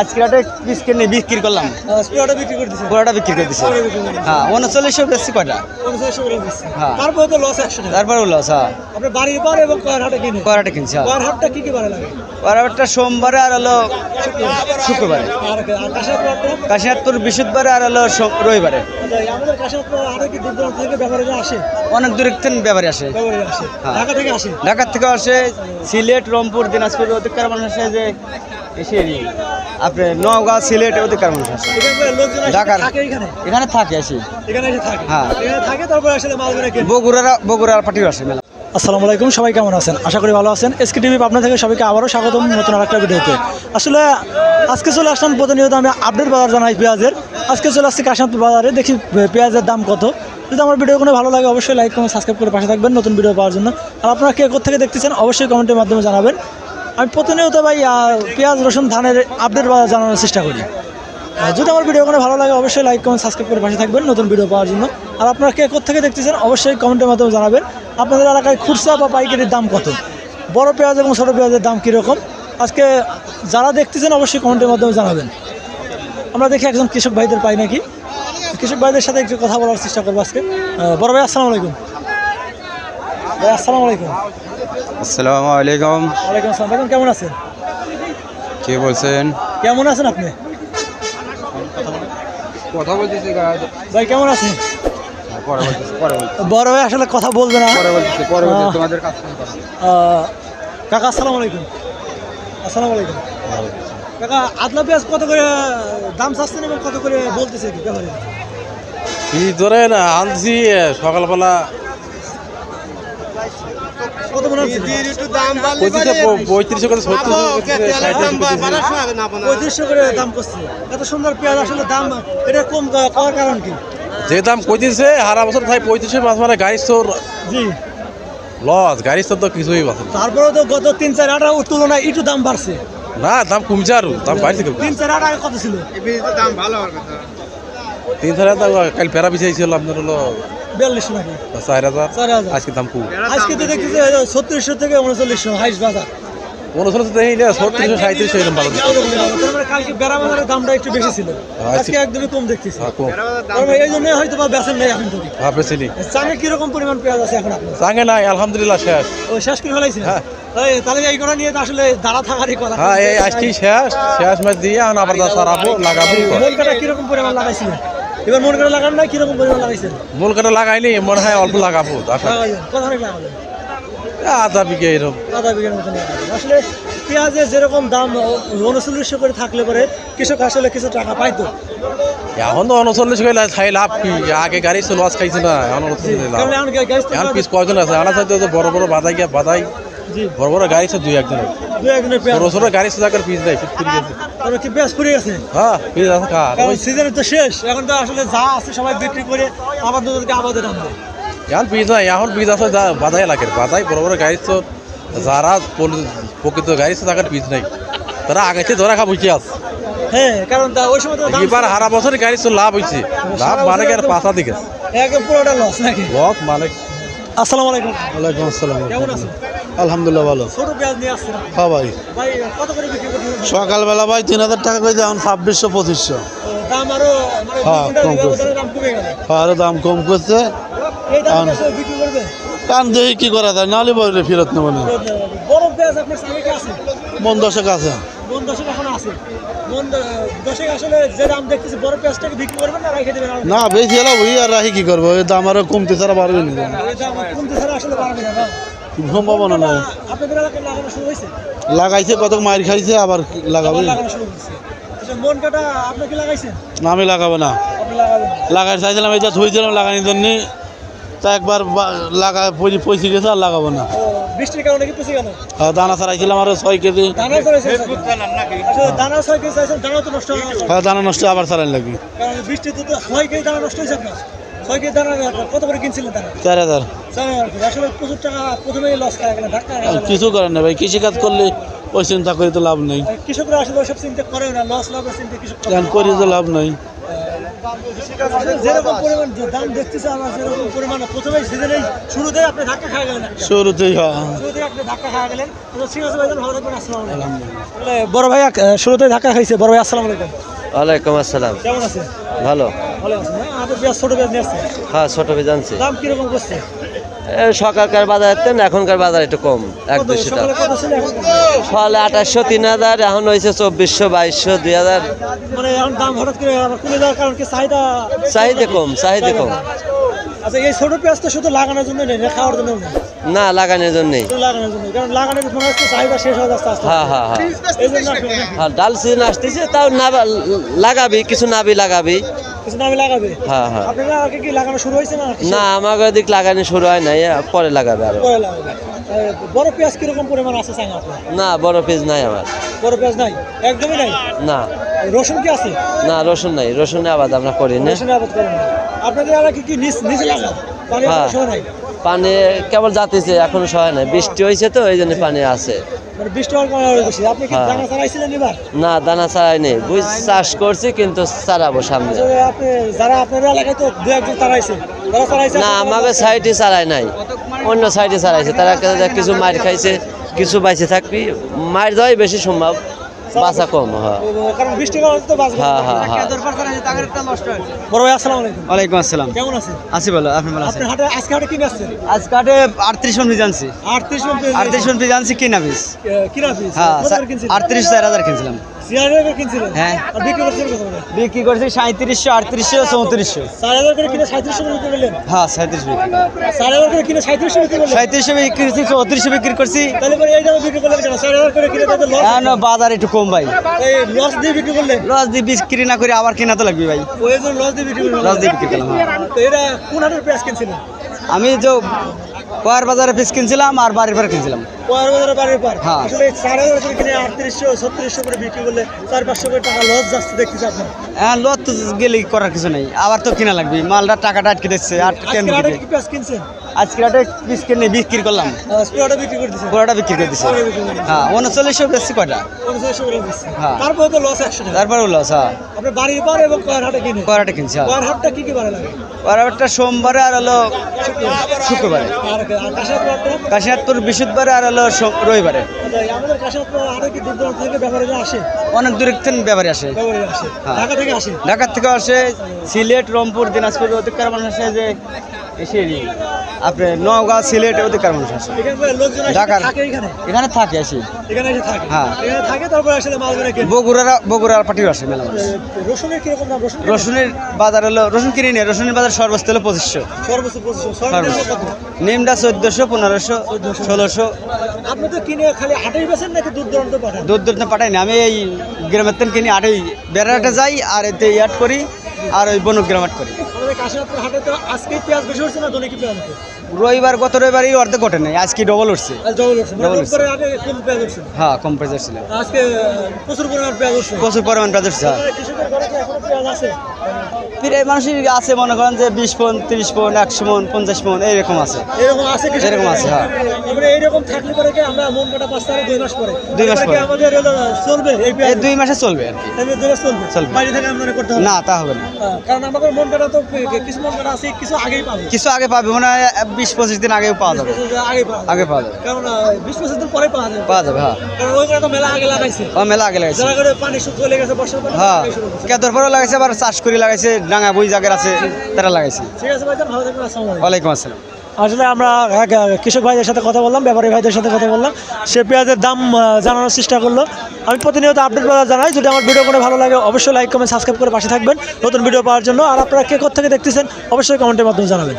আজকে একটা পিস কিনে বিক্রি করলাম। স্প্রেটা বিক্রি করে দিচ্ছে পুরোটা বিক্রি করে দিছে। পুরোটা বিক্রি করে দিছে। হ্যাঁ উনচল্লিশশো বেশি দিচ্ছে হ্যাঁ। তারপরে তো লস একশো টাকা। তারপরে লস হ্যাঁ। বাড়ির বার এবং কিনে? কিনছে হ্যাঁ। কয়ের কি কি বারে লাগে? পরেরটা সোমবারে আর হলো শুক্রবারে। কাশিনাথপুর বৃহস্পতিবারে আর হলো রবিবারে। আমাদের কি দূর দূরান্ত থেকে ব্যাপারীরা আসে? অনেক দূরের থেকে ব্যাপারে আসে। হ্যাঁ। ঢাকা থেকে আসে? ঢাকার থেকে আসে। সিলেট রংপুর দিনাজপুর অধিকার মানুষ আসে যে এসে আপনি নওগাঁ সিলেট অধিকার মানুষ আসে ঢাকার। এখানে? থাকে আসি। হ্যাঁ। বগুড়ারা বগুড়ার পার্টিও আসে মেলা। আসসালামু আলাইকুম সবাই কেমন আছেন? আশা করি ভালো আছেন। এসকে টিভি আপনার থেকে সবাইকে আবারও স্বাগতম নতুন আরেকটা ভিডিওতে। আসলে আজকে চলে আসলাম প্রতিনিয়ত আমি আপডেট বাজার জানাই পেঁয়াজের। আজকে চলে আসছি কাশামপুর বাজারে দেখি পেঁয়াজের দাম কত। যদি আমার ভিডিও কোনো ভালো লাগে অবশ্যই লাইক কমেন্ট সাবস্ক্রাইব করে পাশে থাকবেন নতুন ভিডিও পাওয়ার জন্য। আর আপনারা কে থেকে দেখতেছেন অবশ্যই কমেন্টের মাধ্যমে জানাবেন। আমি প্রতিনিয়ত ভাই পেঁয়াজ, রসুন, ধানের আপডেট জানানোর চেষ্টা করি। যদি আমার ভিডিও কোনো ভালো লাগে, অবশ্যই লাইক কমেন্ট সাবস্ক্রাইব করে পাশে থাকবেন নতুন ভিডিও পাওয়ার জন্য। আর আপনারা কে থেকে দেখতেছেন, অবশ্যই কমেন্টের মাধ্যমে জানাবেন। আপনাদের এলাকায় খুচরা বা পাইকারির দাম কত? বড় পেঁয়াজ এবং ছোটো পেঁয়াজের দাম কীরকম? আজকে যারা দেখতেছেন, অবশ্যই কমেন্টের মাধ্যমে জানাবেন। আমরা দেখি একজন কৃষক ভাইদের পাই নাকি। কৃষক ভাইদের সাথে একটু কথা বলার চেষ্টা করব আজকে। বড় ভাই, আসসালামু আলাইকুম। আসসালামু আলাইকুম। আসসালামু আলাইকুম। ওয়ালাইকুম আসসালাম। কেমন আছেন? কে বলছেন? কেমন আছেন আপনি? কথা বলতেছি ভাই কেমন আছেন? পরে বলতেছি পরে বলতেছি। বড় ভাই আসলে কথা বলবে না। পরে বলতেছি পরে বলতেছি, তোমাদের কাকা আসসালামু আলাইকুম। আসসালামু আলাইকুম। কাকা আদলা পেঁয়াজ কত করে দাম চাচ্ছেন এবং কত করে বলতেছে কি ব্যাপারে? কি ধরে না আনছি সকালবেলা কত মনে হচ্ছে? পঁচিশে পঁয়ত্রিশশো করে পঁয়ত্রিশশো করে দাম করছে। এত সুন্দর পেঁয়াজ আসলে দাম এটা কম কা- কারণ কি? যে দাম কইতেছে হারা বছর ভাই পঁয়ত্রিশে মাস মানে গাড়ি স্টোর জি। লস গাড়ি স্টোর তো কিছুই বাঁচে। তারপরেও তো গত তিন চার আটার তুলনায় একটু দাম বাড়ছে। না দাম কমছে আরও দাম বাড়ছে তিন চার আট আগে কত ছিল? তিন হাজার দাম কাল পেরা বিছাইছিল আপনার হলো বিয়াল্লিশশো নাকি চার হাজার চার হাজার আজকে দাম কম আজকে তো দেখতেছি ছত্রিশশো থেকে উনচল্লিশশো হাইস বাজার উনচল্লিশ দেখি না ছত্রিশশো সাঁত্রিশশো এরকম ভালো দিচ্ছে। তার মানে কালকে বেড়া বাজারের দামটা একটু বেশি ছিল আজকে- আজকে একদমই কম দেখতেছি হ্যাঁ কম তার মানে এই জন্যই হয়তো বা বেচেন নেই এখন থেকে হ্যাঁ বেশি চাঙে কীরকম পরিমাণ পেঁয়াজ আছে এখন আপনার চাঙ্গে নাই আলহামদুলিল্লাহ শেষ ও শেষ করে ফেলাইছে হ্যাঁ। তাহলে এই করা নিয়ে আসলে দাঁড়া থাকারই কথা হ্যাঁ এই আজকেই শেষ শেষ ম্যাচ দিয়ে আবার সারাবো লাগাবো মন কাটা কীরকম পরিমাণ লাগাইছিলেন এবার মন কাটা লাগান না কীরকম পরিমাণ লাগাইছেন? মূল কাটা লাগাইনি মনে হয় অল্প লাগাবো আশা লাগাইছেন কথা অনেক লাগাবেন? আধা বিঘে এরকম। আধা বিঘের মতন আসলে পেঁয়াজের যেরকম দাম উনচল্লিশশো করে থাকলে পরে কৃষক আসলে কিছু টাকা পাইতো। এখন তো উনচল্লিশ করে খাই লাভ কি? আগে গাড়ি লস খাইছে না এখন উনচল্লিশ এখন পিস কয়জন আছে? আনা চাইতে বড় বড় বাধাই গিয়া বাধাই বড় বড় গাড়ি আছে দুই একজন দু একদিনের পেঁয়াজ ছোট ছোট গাড়ি পিস তারপরে কি গেছে? হ্যাঁ পিস আছে খা সিজন তো শেষ। এখন তো আসলে যা আছে সবাই বিক্রি করে আবার আবাদে নামবে এখন পিস নাই এখন পিস আছে যা বাধাই লাগে। বাধাই বড় বড় গাড়ি তো যারা প্রকৃত গাড়ি পিস নাই। তারা আগেতে ধরা খা বুঝে আছে হ্যাঁ কারণ তা ওই সময় তো এবার হারা বছর গাড়ি তো লাভ হয়েছে লাভ মানে কি আর পাঁচা দিকে? একদম পুরোটা লস নাকি? লস মানে আসসালামু আলাইকুম। ওয়ালাইকুম আসসালাম। কেমন আছেন? আলহামদুলিল্লাহ ভালো। ছোট পেঁয়াজ নিয়ে আসছেন হ্যাঁ ভাই। ভাই কত করে বিক্রি করছেন সকালবেলা ভাই তিন হাজার টাকা করে এখন ছাব্বিশশো পঁচিশশো। দাম আরও মানে হ্যাঁ, কম করছে। দাম আরও দাম কম করছে। কারণ দেখি কি করা যায়? নাহলে বলে ফেরত নেব না। মন দশক আছে। মন দশক এখন না বেশি এলাম ওই আর রাখি কি করব? দাম আরও কমতে ছাড়া বাড়বে না? সম্ভাবনা নাই লাগাইছে কত মার খাইছে আবার লাগাবে? আচ্ছা না আমি লাগাবো না। লাগাই চাইছিলাম এটা থইছিলাম লাগানোর জন্য। তা একবার লাগা পয়সা গেছে আর লাগাবো না। বৃষ্টির কারণে কি পচে গেল? দানা ছাড়াইছিলাম আরও ছয় কেজি। দানা দানা ছয় কেজি দানা তো নষ্ট হ্যাঁ দানা নষ্ট আবার ছাড়াই লাগবে। বৃষ্টিতে তো ছয় কেজি দানা নষ্ট হয়েছে আপনার। ছয় কেজি দানা কত করে কিনছিলেন দানা চার হাজার। আসলে প্রচুর টাকা প্রথমেই লস খাওয়া গেলেন ধাক্কা কিছু করেন না ভাই কৃষিকাজ করলে ওই চিন্তা করে তো লাভ নেই। কৃষকরা আসলে চিন্তা করে না লস লাভের চিন্তা কৃষক করি। তো লাভ নাই। যেরকম পরিমাণ দাম দেখতেছে আমার যেরকম পরিমাণ প্রথমে সিজনেই শুরুতেই আপনি ধাক্কা খাওয়া গেলেন। শুরুতেই হ্যাঁ। শুরুতেই আপনি ধাক্কা খাওয়া গেলেন। ঠিক আছে ভাইজান ভালো থাকবেন আসসালামু আলাইকুম। বড় ভাই শুরুতেই ধাক্কা খাইছে। বড় ভাই আসসালাম আলাইকুম। ওয়ালাইকুম আসসালাম। কেমন আছেন? ভালো। ভালো আছেন না ছোট পেঁয়াজ নিয়ে হ্যাঁ ছোট জানছি। দাম কীরকম করছে? সকালকার বাজার তেন এখনকার বাজার একটু কম এক দুশো ফল টাকা? ফলে আঠাশশো তিন হাজার এখন হয়েছে চব্বিশশো বাইশশো দুই হাজার। মানে চাহিদা কম চাহিদা কম। আচ্ছা এই ছোট পেঁয়াজ তো শুধু লাগানোর জন্য নেই না খাওয়ার জন্য নেই? না লাগানোর জন্য কারণ লাগানোর মনে হচ্ছে চাহিদা শেষ হয়ে যাচ্ছে আস্তে হ্যাঁ হ্যাঁ হ্যাঁ। হ্যাঁ ডাল সিজন আসতেছে তাও না লাগাবি কিছু নাবি লাগাবি। কিছু দামে লাগাবে? হ্যাঁ হ্যাঁ। আপনারা আগে কি লাগানো শুরু হয়েছে না না আমাকে দিক লাগানো শুরু হয় নাই পরে লাগাবে আরও। বড় পেঁয়াজ কীরকম পরিমাণ আছে না বড় পিস নাই আমার। বড় পেঁয়াজ নাই? একদমই নাই? না। রসুন কি আছে? না রসুন নাই রসুনের আবাদ আমরা করি না? রসুন আবাদ করেন না। আপনাদের এলাকা কি নিচ নিচে লাগা পানি হ্যাঁ। সময় নাই পানি কেবল যাতেছে এখনও সহায় নাই। বৃষ্টি হয়েছে তো এই জন্য পানি আছে। মানে হয়ে। হ্যাঁ। না দানা ছাড়াই নেই বুঝ চাষ করছি কিন্তু ছাড়াবো সামনে। না আমাকে সাইডে ছাড়াই নাই। অন্য সাইডে ছাড়াইছে তারা কিছু মার খাইছে কিছু বাইছে থাকবি। মার দেওয়াই বেশি সম্ভব। বাঁচা কম হ্যাঁ। কারণ বৃষ্টি তো হ্যাঁ হ্যাঁ হ্যাঁ। বড় ভাই আসসালামু আলাইকুম। ওয়ালাইকুম আসসালাম। কেমন আছেন? আছি ভালো আপনি ভালো আছেন? হাটে আজকে হাটে কিনে আসছেন? আজ কাটে আটত্রিশ মন পিস আনছি আটত্রিশ মন আটত্রিশ মন পিস আনছি কিনা পিস পিস হ্যাঁ কিনছিলাম। হ্যাঁ। বিক্রি করছি সাঁত্রিশশো আটত্রিশশো চৌত্রিশশো। হ্যাঁ সাঁত্রিশ বিক্রি সাঁত্রিশশো বিক্রি করছি চৌত্রিশশো বিক্রি করছি। বাজার একটু কম ভাই। এই লস দিয়ে বিক্রি করলেন? লস দিয়ে বিক্রি না করে আবার কেনা তো লাগবে ভাই। লস দিয়ে বিক্রি করলেন। লস দিয়ে বিক্রি করলাম হ্যাঁ। এটা কোন হাটের পেঁয়াজ কিনছিলেন? আমি তো কয়ার বাজারে পিস কিনছিলাম আর বাড়ির পরে কিনছিলাম। হ্যাঁ। লস হ্যাঁ তো গেলে করার কিছু নেই। আবার তো কিনা লাগবে। মালটা টাকাটা আটকে দিচ্ছে আর কেন আজকে রাতে পিস কিনে বিক্রি করলাম। স্প্রেটা বিক্রি করে দিচ্ছেন পুরোটা বিক্রি করে দিচ্ছে হ্যাঁ উনচল্লিশশো বেশি দিচ্ছে হ্যাঁ। তারপরে তো লস একশো তারপরে লস হ্যাঁ। আপনার বাড়ির পার এবং কয়ার হাটে কিনে। কিনছি হ্যাঁ। কি কি বারে লাগে? কয়টা সোমবারে আর হলো শুক্রবারে। কাশিনাথপুর বৃহস্পতিবারে আর হলো রবিবারে। আচ্ছা, আমাদের কাশাপুর হাটে কি দূর দূরান্ত থেকে ব্যাপারীরা আসে? অনেক দূরের থেকে ব্যাপারে আসে। হ্যাঁ। ঢাকা থেকে আসে? ঢাকার থেকে আসে। সিলেট রংপুর দিনাজপুর অধিকার মানুষ আসে যে এসে আপনার নওগাঁ সিলেট অধিকার মানুষ আসে ঢাকার। এখানে। থাকে আসি। এখানে এসে থাকে। হ্যাঁ। এখানে থাকে তারপরে আসলে মাল বগুড়ার আসে মেলা মানুষ। রসুনের কীরকম দাম? রসুন রসুনের বাজার হলো রসুন কিনে নিয়ে রসুনের বাজার সর্বোচ্চ হলো পঁচিশশো। সর্বোচ্চ পঁচিশশো। নিমটা চোদ্দোশো পনেরোশো ষোলোশো। আপনি তো কিনে খালি হাটেই বেছেন নাকি দূর দূরান্ত পাঠান? দূর দূর পাঠাই না। আমি এই গ্রামের তেন কিনি আটই বেড়াটা যাই আর এতে ইয়াট করি আর ওই বনুক গ্রামাট করি। কাশীনাথপুর হাটে তো আজকে পেঁয়াজ বেশি না রবিবার গত রবিবারই অর্ধেক ঘটে নাই আজকে ডবল উঠছে। ডবল মানে কম পেঁয়াজ হ্যাঁ কম প্রেজার ছিল আজকে প্রচুর পরিমাণ পেঁয়াজ প্রচুর পরিমাণ পেঁয়াজ প্রায় মানুষই আছে মনে করেন যে বিশ পন তিরিশ পন একশো মন পঞ্চাশ মন এইরকম আছে। এরকম আছে এরকম আছে, হ্যাঁ। এইরকম থাকলে পরে কি আমরা মন কাটা পাঁচটা দুই মাস পরে? দুই মাস পরে। আমাদের চলবে এই এই দুই মাসে চলবে আর কি। দুই মাস চলবে? চলবে। বাইরে থেকে আমদানি করতে হবে? না তা হবে না। হ্যাঁ, কারণ আমাদের মন কাটা তো কিছু মন কাটা আছে কিছু আগেই পাবে। কিছু আগে পাবে মনে হয় বিশ পঁচিশ দিন আগেও পাওয়া যাবে। আগে পাওয়া যাবে। আগে পাওয়া যাবে। কারণ বিশ পঁচিশ দিন পরে পাওয়া যাবে। পাওয়া যাবে হ্যাঁ। কারণ ওইখানে তো মেলা আগে লাগাইছে। মেলা আগে লাগাইছে। পানি শুকিয়ে গেছে বর্ষার পানি হ্যাঁ। কেতর পরেও লাগাইছে? আবার চাষ করে লাগাইছে ডাঙা বই জাগের আছে তারা লাগাইছে। ঠিক আছে ভাইজান ভালো থাকবেন আসসালামু ওয়ালাইকুম আসসালাম। আসলে আমরা এক, কৃষক ভাইদের সাথে কথা বললাম ব্যাপারী ভাইদের সাথে কথা বললাম। সে পেঁয়াজের দাম জানানোর চেষ্টা করল। আমি প্রতিনিয়ত আপডেট করা জানাই যদি আমার ভিডিও করে ভালো লাগে অবশ্যই লাইক কমেন্ট সাবস্ক্রাইব করে পাশে থাকবেন। নতুন ভিডিও পাওয়ার জন্য। আর আপনারা কে থেকে দেখতেছেন অবশ্যই কমেন্টের মাধ্যমে জানাবেন।